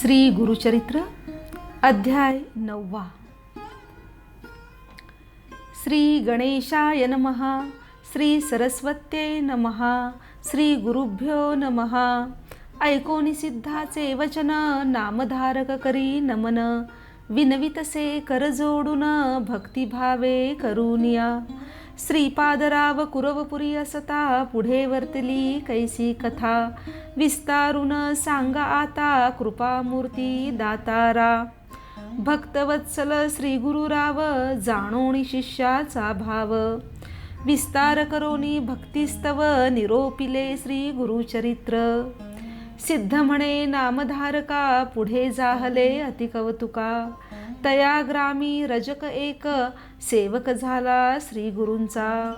श्री गुरुचरित्र अध्याय नववा. श्री गणेशाय नमः श्री सरस्वत्ये नमः श्री गुरुभ्यो नमः. ऐकोनी सिद्धाचे वचन नामधारक करी नमन. विनवितसे करजोडून भक्तिभावे करुनिया. श्रीपादराव कुरवपुरी असता पुढे वर्तली कैसी कथा. विस्तारून सांगा आता कृपामूर्ती दातारा. भक्तवत्सल श्री गुरुराव जाणोणी शिष्याचा भाव. विस्तार करोनी भक्तिस्तव निरोपिले श्री गुरुचरित्र सिद्ध म्हणे नामधारका पुढे जाहले अतिकवतुका. तया ग्रामी रजक एक सेवक झाला श्री गुरूंचा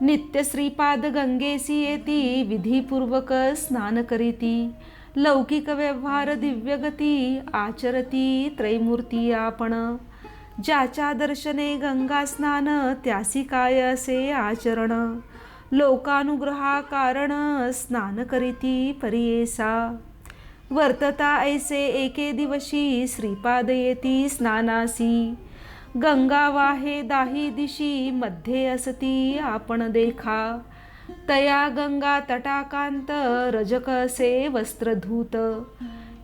नित्य श्रीपाद गंगेसी येती विधीपूर्वक स्नान करीती लौकिक व्यवहार दिव्यगती आचरती त्रैमूर्ती आपण. ज्याच्या दर्शने गंगा स्नान त्यासी काय असे आचरण? लोकानुग्रहा कारण स्नान करीती परियेसा. वर्तता ऐसे एके दिवशी श्रीपाद येती स्नानासी. गंगा वाहे दाही दिशी मध्ये असती आपण देखा. तया गंगा तटाकांत रजक असे वस्त्रधूत.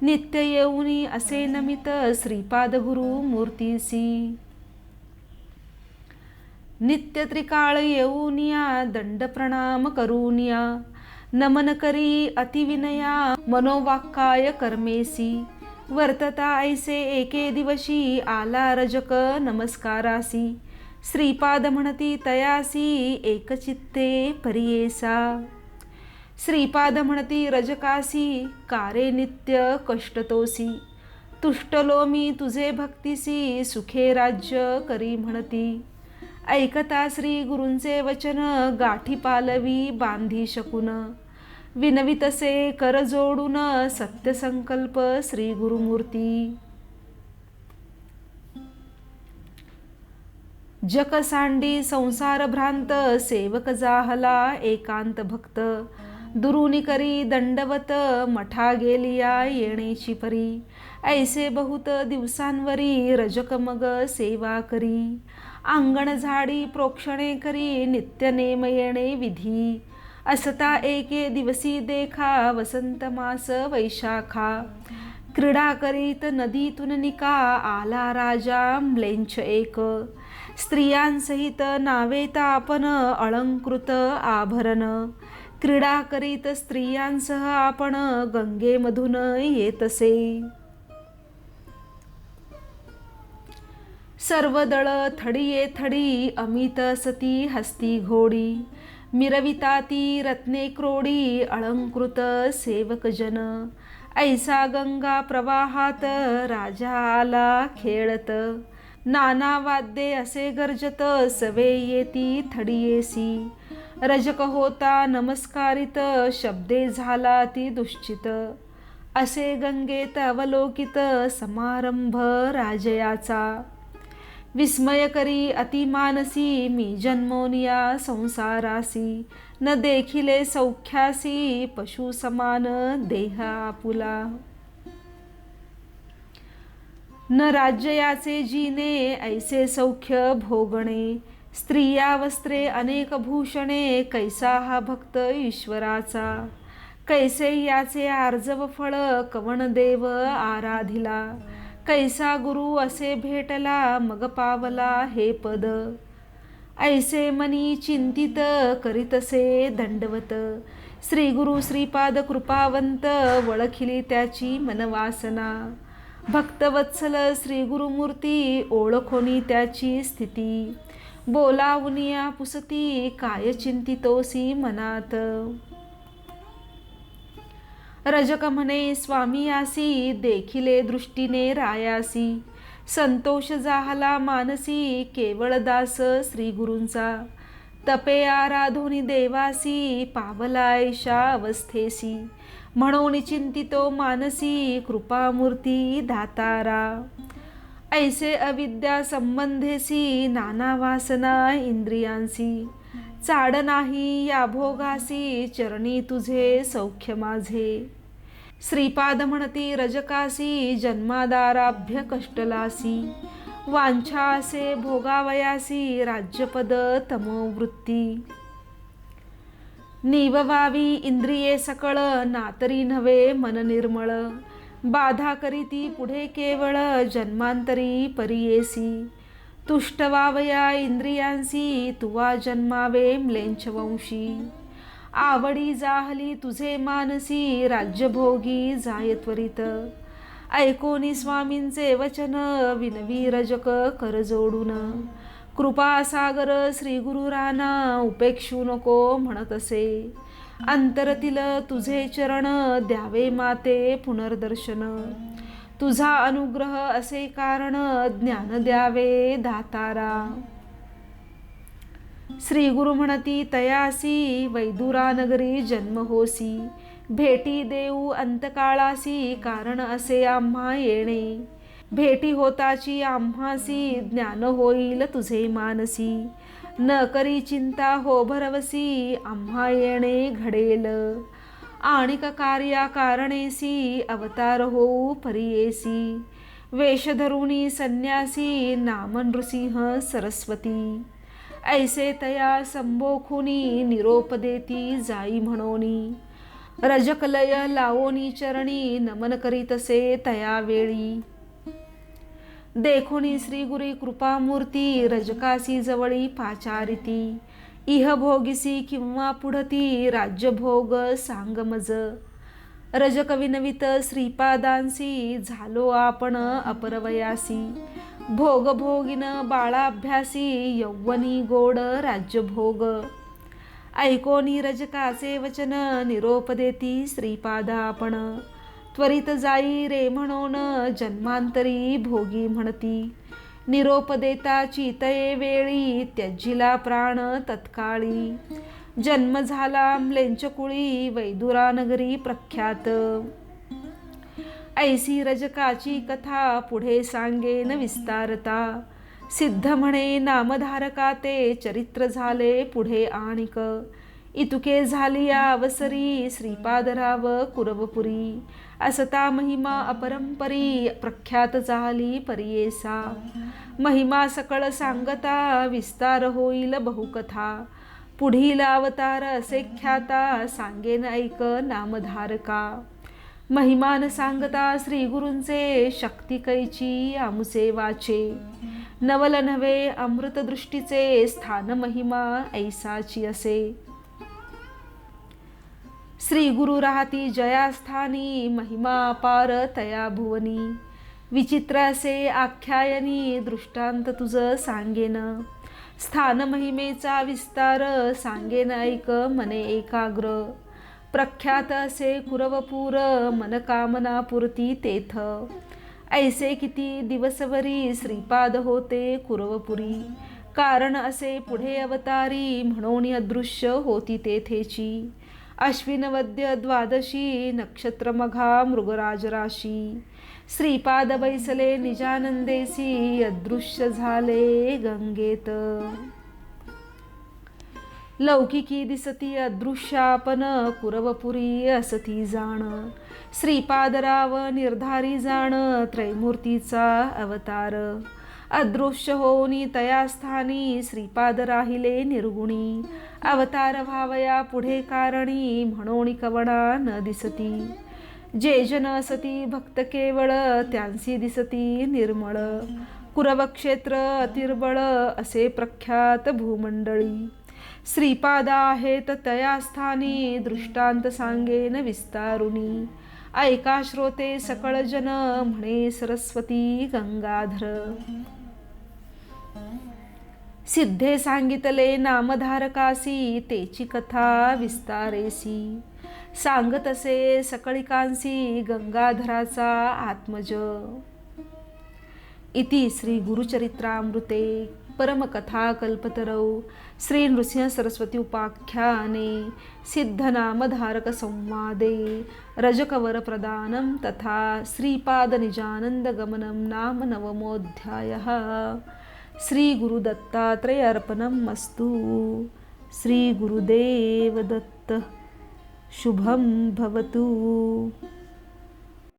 नित्य येऊनी असे नमित श्रीपाद गुरु मूर्तीसी. नित्य त्रिकाळ येऊनिया दंड प्रणाम करूनिया. नमन करी अतिविनया मनोवाक्काय कर्मेसी. वर्तता ऐसे एके दिवशी आला रजक नमस्कारासी. श्रीपाद म्हणती तयासी एकचित्ते परियेसा. श्रीपाद म्हणती रजकासी कारे नित्य कष्टतोसी. तुष्टलो मी तुझे भक्तीसी सुखे राज्य करी म्हणती. ऐकता श्री गुरूंचे वचन गाठी पालवी बांधी शकून. विनवितसे कर जोडून सत्यसंकल्प श्री गुरुमूर्ती जक सांडी संसार भ्रांत सेवक जाहला एकांत भक्त. दुरुनी करी दंडवत मठा गेलिया येणेची परी. ऐसे बहुत दिवसांवरी रजक मग सेवा करी. अंगण झाडी प्रोक्षणे करी नित्य नेम येणे विधी. असता एके दिवसी देखा वसंत मास वैशाखा. क्रीडा करीत नदीतून निका आला राजा म्लेंच एक. स्त्रियांसहित नावेता आपण अलंकृत आभरण. क्रीडा करीत स्त्रियांसह आपण गंगेमधून येतसे. सर्व दळ थडी अमित सती हस्ती घोडी मिरविता ती रत्ने क्रोडी अलंकृत सेवक जन ऐसा गंगा प्रवाहात राजा आला खेळत नाना वाद्ये असे गर्जत सवे येती थडियेसी रजक होता नमस्कारित शब्दे झाला ती दुश्चित असे गंगेत अवलोकित समारंभ राजयाचा विस्मय करी अतिमानसी मी जन्मोनिया संसारासी न देखिले सौख्यासी पशु समान देह आपुला. न राज्ययाचे जीने ऐसे सौख्य भोगणे स्त्रिया वस्त्रे अनेक भूषणे कैसा हा भक्त ईश्वराचा? कैसे याचे आर्जव फळ कवण देव आराधिला? कैसा गुरु असे भेटला मग पावला हे पद. ऐसे मनी चिंतित करीतसे दंडवत. श्री गुरु श्रीपाद कृपावंत वळखिली त्याची मनवासना. भक्तवत्सल श्री गुरुमूर्ती ओळखोनी त्याची स्थिती. बोलावनिया पुसती काय चिंतितोसी मनात. रजक म्हणे स्वामी आसी देखिले दृष्टीने रायासी. संतोष जाहला मानसी केवळ दास श्री गुरूंचा. तपे आराधोनी देवासी पावला ऐशा अवस्थेसी म्हणून चिंतितो मानसी कृपामूर्ती दातारा ऐसे अविद्या संबंधेसी नाना वासना इंद्रियांसी. चाड नाही या भोगासी चरणी तुझे सौख्य माझे. श्रीपाद म्हणती रजकासी जन्मादाराभ्य कष्टलासी. वांछासे भोगावयासी राज्यपद तमोवृत्ती. नीववावी इंद्रिये सकळ नातरी नव्हे मन निर्मळ. बाधा करीती पुढे केवळ जन्मांतरी परियेसी. तुष्टवावया इंद्रियांसी तुवा जन्मावे म्लेंछवंशी आवडी जाहली तुझे मानसी राज्यभोगी जाय त्वरित. ऐकोनी स्वामींचे वचन विनवी रजक कर जोडून. कृपासागर श्री गुरुराना उपेक्षू नको म्हणत असे. अंतरतील तुझे चरण द्यावे माते पुनर्दर्शन. तुझा अनुग्रह असे कारण ज्ञान द्यावे दातारा. श्री गुरु म्हणती तयासी वैदुरा नगरी जन्म होसी. भेटी देऊ अंतकाळासी कारण असे आम्हा येणे. भेटी होताची आम्हासी ज्ञान होईल तुझे मानसी. न करी चिंता हो भरवसी आम्हा येणे घडेल. आणिक कार्या कारणेसी अवतार होऊ परियेसी। वेषधरुणी संन्यासी नाम नृसिंह सरस्वती। ऐसे तया संबोखुनी निरोप देती जाई म्हणोनी। रजकलय लावोनी चरणी नमन करीतसे तया वेळी। देखोनी श्री गुरी कृपामूर्ती रजकासी जवळी पाचारिती। इह भोगिसी किंवा पुढती राज्यभोग सांग मज रजकविनवित श्रीपादांसी झालो आपण अपरवयासी. भोग भोगिन बाळाभ्यासी यौवनी गोड राज्यभोग. ऐकोनी रजकाचे वचन निरोप देती श्रीपादा आपण. त्वरित जाई रे म्हणून जन्मांतरी भोगी म्हणती. निरोप देता चितये वेळी त्यजिला प्राण तत्काळी. जन्म झाला म्लेंचकुळी वैदुरा नगरी प्रख्यात. ऐसी रजकाची कथा पुढे सांगेन विस्तारता. सिद्ध म्हणे नामधारका ते चरित्र झाले पुढे आणिक. इतुके झाली या अवसरी श्रीपादराव कुरवपुरी. असता महिमा अपरंपरी प्रख्यात झाली परियेसा. महिमा सकळ सांगता विस्तार होईल बहुकथा. पुढील अवतार असे ख्याता सांगेन ऐक नामधारका. महिमान सांगता श्री गुरूंचे शक्ती कैची आमुसे वाचे. नवल नवे अमृत दृष्टीचे स्थान महिमा ऐसाची असे. श्री गुरु राहती जयास्थानी महिमा अपार तया भुवनी. विचित्र असे आख्यायनी दृष्टांत तुझ सांगेन. स्थान महिमेचा विस्तार सांगेन ऐक मने एकाग्र. प्रख्यात असे कुरवपूर मनकामना पुरती तेथ. ऐसे किती दिवसवरी श्रीपाद होते कुरवपुरी. कारण असे पुढे अवतारी म्हणून अदृश्य होती तेथेची. अश्विनवद्य द्वादशी नक्षत्रमघा मृगराजराशी. श्रीपाद बैसले निजानंदेसी अदृश्य झाले गंगेत. लौकिकी दिसती अदृश्यापन कुरवपुरी असती जाण. श्रीपादराव निर्धारी जाण त्रैमूर्तीचा अवतार. अदृश्य होऊनी तया स्थानी श्रीपाद राहिले निर्गुणी. अवतार भावया पुढे कारणी म्हणून कवणा न दिसती. जे जन असती भक्त केवळ त्यांसी दिसती निर्मळ. कुरवक्षेत्र अतिर्बळ असे प्रख्यात भूमंडळी. श्रीपादा आहेत तया स्थानी दृष्टांत सांगेन विस्तारुणी ऐका श्रोते सकळ जन म्हणे सरस्वती गंगाधर. सिद्धे सांगितले नामधारकासी तेची कथा विस्तारेसी. सांगत असे सकळिकांसी गंगाधराचा आत्मज. इति श्री गुरुचरित्रामृते परमकथा कल्पतरौ श्री नृसिंह सरस्वती उपाख्याने सिद्धनामधारक संवादे रजकवरप्रदानं तथा श्रीपादनिजानन्दगमनं नाम नवमोऽध्यायः श्रीगुरुदत्तात्रय अर्पणम् अस्तु। श्रीगुरुदेवदत्त शुभं भवतु।